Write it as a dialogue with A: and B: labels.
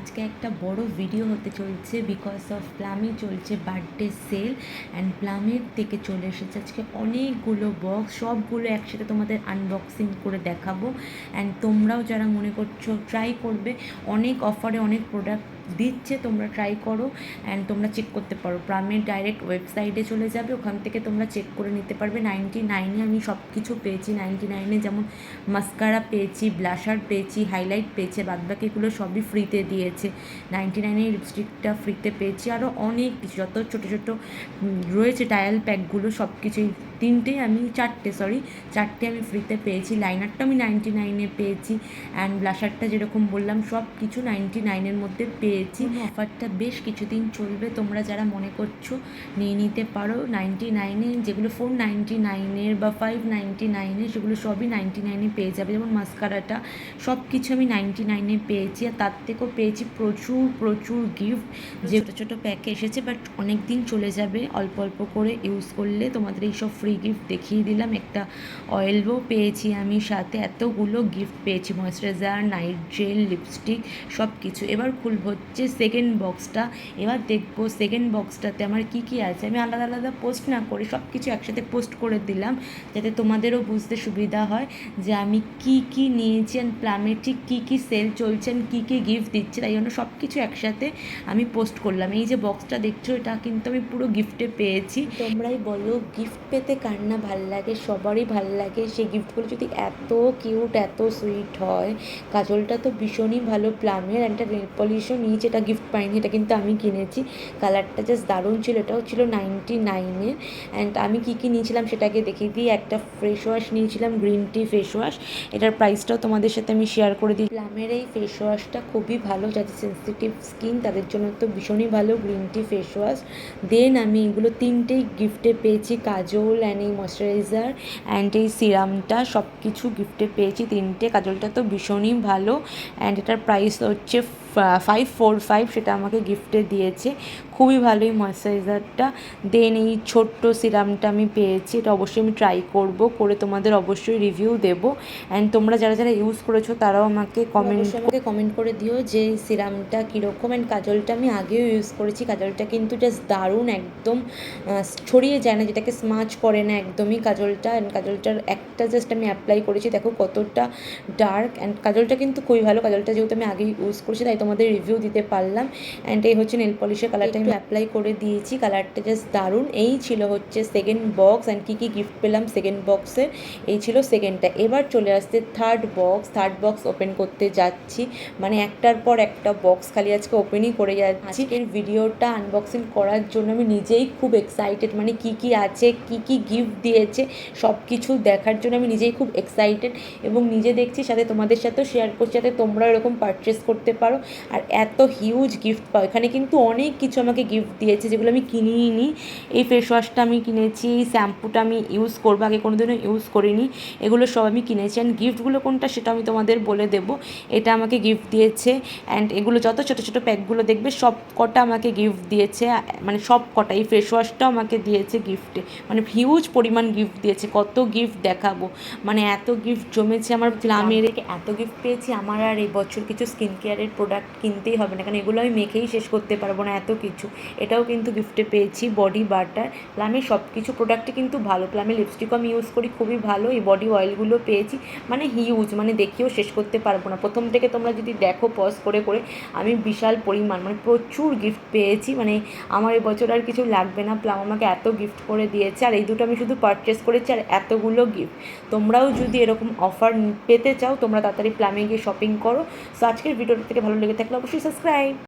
A: আজকে একটা বড় ভিডিও হতে চলছে বিকজ অফ প্লামে চলছে বার্থডে সেল অ্যান্ড প্লামের থেকে চলে এসেছে। আজকে অনেকগুলো বক্স সবগুলো একসাথে তোমাদের আনবক্সিং করে দেখাবো। অ্যান্ড তোমরাও যারা মনে করছ ট্রাই করবে। অনেক অফারে অনেক প্রোডাক্ট দিচ্ছে, তোমরা ট্রাই করো অ্যান্ড তোমরা চেক করতে পারো। প্রামের ডাইরেক্ট ওয়েবসাইটে চলে যাবে, ওখান থেকে তোমরা চেক করে নিতে পারবে। নাইনটি নাইনে আমি সব কিছু পেয়েছি। নাইনটি নাইনে যেমন মাস্কারা পেয়েছি ব্লাশার পেয়েছি হাইলাইট পেয়েছে বাদবাকিগুলো সবই ফ্রিতে দিয়েছে। নাইনটি নাইনে লিপস্টিকটা ফ্রিতে পেয়েছি। আরও অনেক কিছু, যত ছোটো ছোটো রয়েছে টায়াল প্যাকগুলো সব কিছুই তিনটে আমি চারটে সরি চারটে আমি ফ্রিতে পেয়েছি। লাইনারটা আমি নাইনটি নাইনে পেয়েছি অ্যান্ড ব্লাশারটা যেরকম বললাম সব কিছু নাইনটি নাইনের মধ্যে পেয়েছি। অফারটা বেশ কিছুদিন চলবে তোমরা যারা মনে করছ নিয়ে নিতে পারো। নাইনটি নাইনে যেগুলো ফোর নাইনটি নাইনের বা ফাইভ নাইনটি নাইনে সেগুলো সবই নাইনটি নাইনে পেয়ে যাবে। যেমন মাস্কারাটা সব কিছু আমি নাইনটি নাইনে পেয়েছি। আর তার থেকেও পেয়েছি প্রচুর প্রচুর গিফট যে ছোটো ছোটো প্যাকে এসেছে বাট অনেক দিন চলে যাবে অল্প অল্প করে ইউজ করলে। তোমাদের এই সব ফ্রি গিফট দেখিয়ে দিলাম। একটা অয়েলও পেয়েছি আমি, সাথে এতগুলো গিফট পেয়েছি ময়েশ্চারাইজার নাইট জেল লিপস্টিক সব কিছু এবার খুলব হচ্ছে সেকেন্ড বক্সটা এবার দেখব সেকেন্ড বক্সটাতে আমার কি কি আছে। আমি আলাদা আলাদা পোস্ট না করে সব কিছু একসাথে পোস্ট করে দিলাম, যাতে তোমাদেরও বুঝতে সুবিধা হয় যে আমি কি কি নিয়েছি অ্যান্ড প্লামে ঠিক কী কী সেল চলছে and কী কী গিফট দিচ্ছে। তাই জন্য সব কিছু একসাথে আমি পোস্ট করলাম। এই যে বক্সটা দেখছ, এটা কিন্তু আমি পুরো গিফটে পেয়েছি। তোমরাই বলো গিফট পেতে কার না ভালো লাগে, সবারই ভালো লাগে। সেই গিফটগুলো যদি এত কিউট এত সুইট হয়, কাজলটা তো ভীষণই ভালো প্লামের একটা নেল পলিশও নিয়েছি, এটা গিফট পাইনি, এটা কিন্তু আমি কিনেছি। কালারটা জাস্ট দারুণ ছিল, এটাও ছিল নাইনটি নাইনের অ্যান্ড আমি কী কী নিয়েছিলাম সেটাকে দেখিয়ে দিই। একটা ফেস ওয়াশ নিয়েছিলাম গ্রিন টি ফেস ওয়াশ এটার প্রাইসটাও তোমাদের সাথে আমি শেয়ার করে দিই। প্লামের এই ফেস ওয়াশটা খুবই ভালো, যাদের সেন্সিটিভ স্কিন তাদের জন্য তো ভীষণই ভালো green tea face wash then আমি এগুলো তিনটেই গিফটে পেয়েছি, কাজল অ্যান্ড এই ময়শ্চারাইজার অ্যান্ড এই সিরামটা সব কিছু গিফটে পেয়েছি। তিনটে, কাজলটা তো ভীষণই ভালো। অ্যান্ড এটার প্রাইস হচ্ছে ফাইভ ফোর ফাইভ সেটা আমাকে গিফটে দিয়েছে। খুবই ভালোই ময়শ্চারাইজারটা দেন এই ছোট্ট সিরামটা আমি পেয়েছি। এটা অবশ্যই আমি ট্রাই করব। করে তোমাদের অবশ্যই রিভিউ দেবো। অ্যান্ড তোমরা যারা যারা ইউজ করেছ তারাও আমাকে কমেন্ট আমাকে কমেন্ট করে দিও যে এই সিরামটা কীরকম অ্যান্ড কাজলটা আমি আগেও ইউজ করেছি। কাজলটা কিন্তু জাস্ট দারুণ একদম ছড়িয়ে যায় না যেটাকে স্মাচ করে না একদমই কাজলটা। অ্যান্ড কাজলটার একটা জাস্ট আমি অ্যাপ্লাই করেছি। দেখো কতটা ডার্ক অ্যান্ড কাজলটা কিন্তু খুবই ভালো। কাজলটা যেহেতু আমি আগেই ইউজ করেছি তাই তোমাদের রিভিউ দিতে পারলাম। অ্যান্ড এই হচ্ছে নেল পলিশের কালারটা আমি অ্যাপ্লাই করে দিয়েছি। কালারটা জাস্ট দারুণ। এই ছিল হচ্ছে সেকেন্ড বক্স অ্যান্ড কী কী গিফট পেলাম সেকেন্ড বক্সের এই ছিল সেকেন্ডটা এবার চলে আসছে third box third box open করতে যাচ্ছি। মানে একটার পর একটা বক্স খালি আজকে ওপেনই করে যাচ্ছি। এর ভিডিওটা আনবক্সিং করার জন্য আমি নিজেই খুব এক্সাইটেড মানে কি কি আছে কি কি গিফট দিয়েছে সব কিছু দেখার জন্য আমি নিজেই খুব এক্সাইটেড এবং নিজে দেখছি সাথে তোমাদের সাথেও শেয়ার করছি। যাতে তোমরা এরকম পারচেস করতে পারো। আর এত হিউজ গিফট পাও। এখানে কিন্তু অনেক কিছু আমাকে গিফট দিয়েছে যেগুলো আমি কিনিই নি এই ফেস ওয়াশটা আমি কিনেছি এই শ্যাম্পুটা আমি ইউজ করব আগে কোনোদিনও ইউজ করিনি। এগুলো সব আমি কিনেছি। অ্যান্ড গিফটগুলো কোনটা সেটা আমি তোমাদের বলে দেবো। এটা আমাকে গিফট দিয়েছে। অ্যান্ড এগুলো যত ছোটো ছোটো প্যাকগুলো দেখবে সব কটা আমাকে গিফট দিয়েছে। মানে সব কটা এই ফেস ওয়াশটাও আমাকে দিয়েছে গিফটে মানে হিউজ পরিমাণ গিফট দিয়েছে। কত গিফট দেখাবো। মানে এত গিফট জমেছে আমার প্লামের এত গিফট পেয়েছি। আমার আর এই বছর কিছু স্কিন কেয়ারের প্রোডাক্ট কিনতেই হবে না। কারণ এগুলো আমি মেখেই শেষ করতে পারব না এত কিছু। এটাও কিন্তু গিফটে পেয়েছি বডি বাটার প্লামের সব কিছু প্রোডাক্টই কিন্তু ভালো। প্লামের লিপস্টিকও আমি ইউজ করি, খুবই ভালো। এই বডি অয়েলগুলো পেয়েছি মানে হিউজ মানে দেখিয়েও শেষ করতে পারব না। প্রথম থেকে তোমরা যদি দেখো পজ করে করে, আমি বিশাল পরিমাণ মানে প্রচুর গিফট পেয়েছি। মানে আমার এবছর আর কিছু লাগবে না। প্লাম আমাকে এত গিফট করে দিয়েছে। আর এই দুটো আমি শুধু পারচেস করেছি, আর এতগুলো গিফট তোমরাও যদি এরকম অফার পেতে চাও, তোমরা তাড়াতাড়ি প্লামে গিয়ে শপিং করো। সো আজকের ভিডিওটা থেকে ভালো লেগে থাকলে অবশ্যই সাবস্ক্রাইব